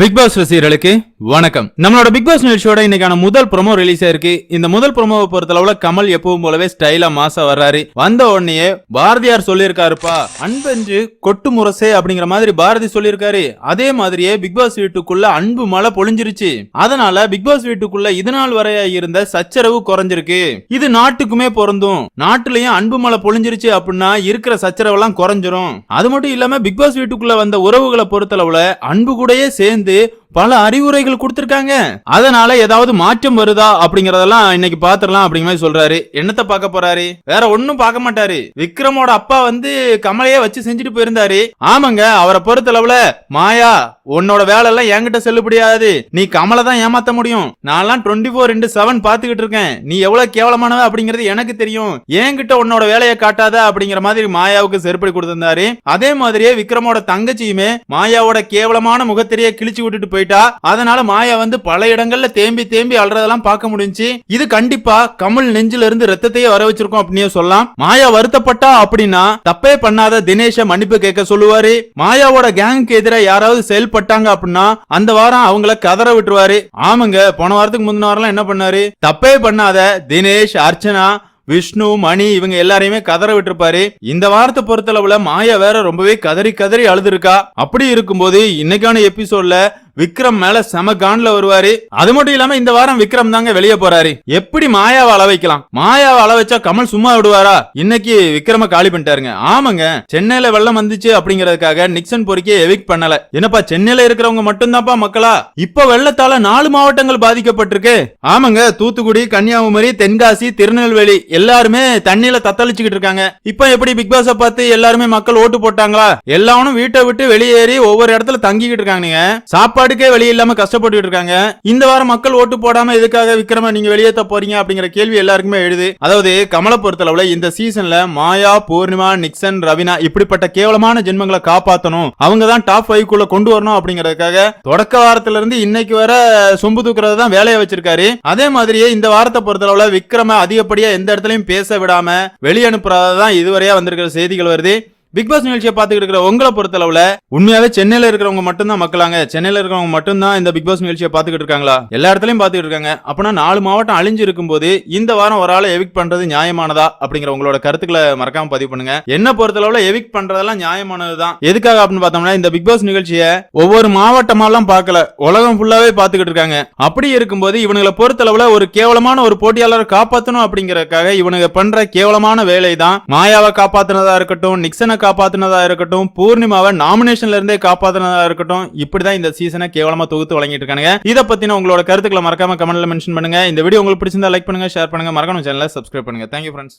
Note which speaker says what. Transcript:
Speaker 1: Big pass ரசிகர்களுக்கு வணக்கம். நம்மளோட பிக் பாஸ் நிகழ்ச்சியோட இன்னைக்கான முதல் ப்ரோமோ ரிலீஸ் ஆயிருக்கு இந்த முதல் ப்ரோமோவை பொறுத்தளவுல கமல் எப்பவும் போலவே ஸ்டைலா மாசா வர்றாரு. வந்த உடனே பாரதியார் சொல்லியிருக்காருப்பா அன்பென்று கொட்டு முரசே அப்படிங்கிற மாதிரி பாரதி சொல்லியிருக்காரு. அதே மாதிரியே பிக் பாஸ் வீட்டுக்குள்ள அன்பு மழை பொழிஞ்சிருச்சு. அதனால பிக் பாஸ் வீட்டுக்குள்ள இது நாள் வரையா இருந்த சச்சரவு குறைஞ்சிருக்கு. இது நாட்டுக்குமே பொருந்தும். நாட்டுலயும் அன்பு மழை பொழிஞ்சிருச்சு அப்படின்னா இருக்கிற சச்சரவெல்லாம் குறைஞ்சிரும். அது மட்டும் இல்லாம பிக் பாஸ் வீட்டுக்குள்ள வந்த உறவுகளை பொறுத்தளவுல அன்பு கூடயே சேர்ந்து entender பல அறிவுரைகள் கொடுத்திருக்காங்க. அதனால ஏதாவது மாற்றம் வருதா அப்படிங்கறதெல்லாம் இன்னைக்கு பாத்துரலாம் அப்படிங்கிற மாதிரி சொல்றாரு. என்னத்தை பார்க்க போறாரு? வேற ஒன்னும் பார்க்க மாட்டாரு. விக்ரமோட அப்பா வந்து கமலையே வச்சு செஞ்சுட்டு போயிருந்தாரு. ஆமாங்க அவரை பொறுத்தளவுல மாயா உன்னோட வேலை எல்லாம் என்கிட்ட செல்லுபடியாது நீ கமலை தான் ஏமாத்த முடியும். நான்லாம் டுவெண்ட்டி ஃபோர் இன்டு செவன் பாத்துக்கிட்டு இருக்கேன். நீ எவ்வளவு கேவலமானவ அப்படிங்கிறது எனக்கு தெரியும். என்கிட்ட உன்னோட வேலையை காட்டாத அப்படிங்கிற மாதிரி மாயாவுக்கு செருப்படி கொடுத்திருந்தாரு. அதே மாதிரியே விக்ரமோட தங்கச்சியுமே மாயாவோட கேவலமான முகத்திலேயே கிழிச்சு விட்டுட்டு போயிட்டு அதனால மாயா வந்து பல இடங்கள்ல தேம்பி தேம்பி அல்றதெல்லாம் பார்க்க முடிஞ்சு இது கண்டிப்பா கமல் நெஞ்சில இருந்து ரத்தத்தையே வர வச்சிருக்கோம் அப்படின்னு சொல்லலாம். மாயா வருத்தப்பட்டா அப்படின்னா தப்பே பண்ணாத தினேஷ மன்னிப்பு கேட்க சொல்லுவாரு. மாயாவோட கேங்க்கு எதிராக யாராவது செயல்பட்டாங்க அப்படின்னா அந்த வாரம் அவங்கள கதற விட்டுருவாரு. ஆமாங்க போன வாரத்துக்கு முந்தின வாரம் என்ன பண்ணாரு? தப்பே பண்ணாத தினேஷ் அர்ச்சனா விஷ்ணு மணி இவங்க எல்லாரையுமே கதற விட்டுருப்பாரு. இந்த வாரத்தை பொறுத்தளவுல மாயா வேற ரொம்பவே கதறி கதறி அழுதுருக்கா. அப்படி இருக்கும்போது இன்னைக்கான எபிசோட்ல விக்ரம் மேல செம கான்ல வருவாரு. அது மட்டும் இல்லாம இந்த வாரம் விக்ரம் தாங்க வெளியே போறாரு. எப்படி மாயாவை அள வைக்கலாம்? மாயாவை அள வச்சா கமல் சும்மா விடுவாரா? இன்னைக்கு விக்ரம காலி பண்ணிட்டாருங்க. ஆமாங்க சென்னையில வெள்ளம் வந்துச்சு அப்படிங்கறதுக்காக நிக்சன் பொறிக்கே எவிக் பண்ணல. என்னப்பா சென்னையில இருக்கிறவங்க மட்டும்தான்ப்பா மக்களா? இப்ப வெள்ளத்தால நாலு மாவட்டங்கள் பாதிக்கப்பட்டிருக்கு. ஆமாங்க தூத்துக்குடி கன்னியாகுமரி தென்காசி திருநெல்வேலி எல்லாருமே தண்ணியில தத்தளிச்சுக்கிட்டு இருக்காங்க. இப்ப எப்படி பிக் பாஸ பார்த்து எல்லாருமே மக்கள் ஓட்டு போட்டாங்களா? எல்லாரும் வீட்டை விட்டு வெளியேறி ஒவ்வொரு இடத்துல தங்கிக்கிட்டு இருக்காங்க சாப்பாடு சாப்பாடுக்கே வழி இல்லாம கஷ்டப்பட்டு இருக்காங்க. இந்த வாரம் மக்கள் ஓட்டு போடாம எதுக்காக விக்ரம நீங்க வெளியேத்த போறீங்க அப்படிங்கிற கேள்வி எல்லாருக்குமே எழுது. அதாவது கமலை பொறுத்தளவுல இந்த சீசன்ல மாயா பூர்ணிமா நிக்சன் ரவினா இப்படிப்பட்ட கேவலமான ஜென்மங்களை காப்பாத்தணும். அவங்க தான் டாப் ஃபைவ் குள்ள கொண்டு வரணும் அப்படிங்கறதுக்காக தொடக்க வாரத்துல இருந்து இன்னைக்கு வர சொம்பு தூக்குறது தான் வேலையை வச்சிருக்காரு. அதே மாதிரியே இந்த வாரத்தை பொறுத்தளவுல விக்ரம அதிகப்படியா எந்த இடத்துலயும் பேச விடாம வெளிய அனுப்புறதான் இதுவரையா வந்திருக்கிற செய்திகள் வருது. பிக் பாஸ் நிகழ்ச்சியை பார்த்துக்கிட்டு இருக்கிற உங்களை பொறுத்தளவுல உண்மையாவே சென்னையில இருக்கிறவங்க மட்டும்தான் மக்களாங்க. சென்னையில இருக்கிறவங்க மட்டும்தான் இந்த பிக் பாஸ் நிகழ்ச்சியை பார்த்துக்கிட்டு இருக்காங்களா? எல்லா இடத்துலயும் பார்த்துக்கிட்டு இருக்காங்க. அப்பனா நாலு மாவட்டம் அழிஞ்சு இருக்கும்போது இந்த வாரம் ஒரு ஆளை எவிக் பண்றது நியாயமானதா? அப்படிங்கிற உங்களோட கருத்துக்களை மறக்காம பதிவு பண்ணுங்க. என்ன பொறுத்தளவுல எவிக் பண்றதெல்லாம் நியாயமானதுதான். எதுக்காக அப்படின்னு பார்த்தோம்னா இந்த பிக் பாஸ் நிகழ்ச்சியை ஒவ்வொரு மாவட்டமாலாம் பார்க்கல. உலகம் ஃபுல்லாவே பார்த்துக்கிட்டு இருக்காங்க. அப்படி இருக்கும்போது இவனுங்களை பொறுத்தளவுல ஒரு கேவலமான ஒரு போட்டியாளரை காப்பாற்றணும் அப்படிங்கறதுக்காக இவனுங்க பண்ற கேவலமான வேலை தான் மாயாவை காப்பாத்துனதா இருக்கட்டும் நிக்சனை காப்பாத்தினதா இருக்கட்டும் பூர்ணிமாவை நாமினேஷன்ல இருந்தே காப்பாத்துனதா இருக்கட்டும் இப்படிதான் இந்த சீசனை கேவலமா தொகுத்து வழங்கிட்டு இருக்காங்க இதை பத்தின உங்களோட கருத்துக்களை மறக்காம கமெண்ட்ல மென்ஷன் பண்ணுங்க. இந்த வீடியோ உங்களுக்கு பிடிச்சிருந்தா லைக் பண்ணுங்க ஷேர் பண்ணுங்க. மறக்காம சேனலை சப்ஸ்கிரைப் பண்ணுங்க. Thank you friends